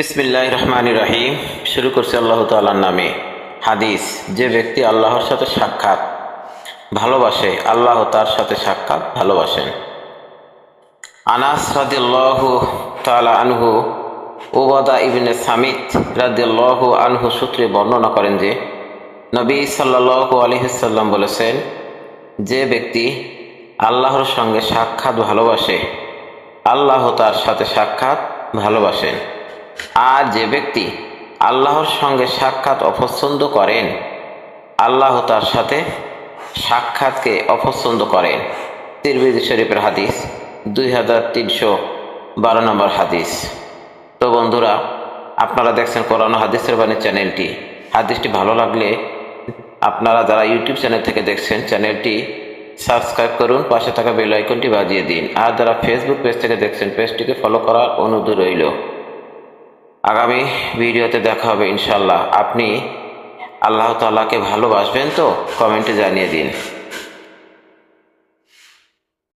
বিসমিল্লাহ রহমান রাহিম শুরু করছি আল্লাহ তাল্লার নামে। হাদিস, যে ব্যক্তি আল্লাহর সাথে সাক্ষাৎ, ভালোবাসে, আল্লাহ তার সাথে সাক্ষাৎ ভালোবাসেন। আনাস রাদিল্লাহু তালা আনহু ওবাদা ইবনে সামিত রাদিল্লাহু আনহু সূত্রে বর্ণনা করেন যে, নবী সাল্লাল্লাহু আলহিসাল্লাম বলেছেন, যে ব্যক্তি আল্লাহর সঙ্গে সাক্ষাৎ ভালোবাসে, আল্লাহ তার সাথে সাক্ষাৎ ভালোবাসেন। আর যে ব্যক্তি আল্লাহর সঙ্গে সাক্ষাৎ অপছন্দ করেন, আল্লাহ তার সাথে সাক্ষাৎকে অপছন্দ করেন। তিরবিদি শরীফের হাদিস দুই হাজার তিনশো বারো নম্বর হাদিস। তো বন্ধুরা, আপনারা দেখছেন কোরআন হাদিসের বাণী চ্যানেলটি। হাদিসটি ভালো লাগলে আপনারা যারা ইউটিউব চ্যানেল থেকে দেখছেন, চ্যানেলটি সাবস্ক্রাইব করুন, পাশে থাকা বেল আইকনটি বাজিয়ে দিন। আর যারা ফেসবুক পেজ থেকে দেখছেন পেজটিকে ফলো করার অনুরোধ রইল। আগামী ভিডিওতে দেখা হবে ইনশাল্লাহ আপনি আল্লাহ তাল্লাহকে ভালোবাসবেন তো? কমেন্টে জানিয়ে দিন।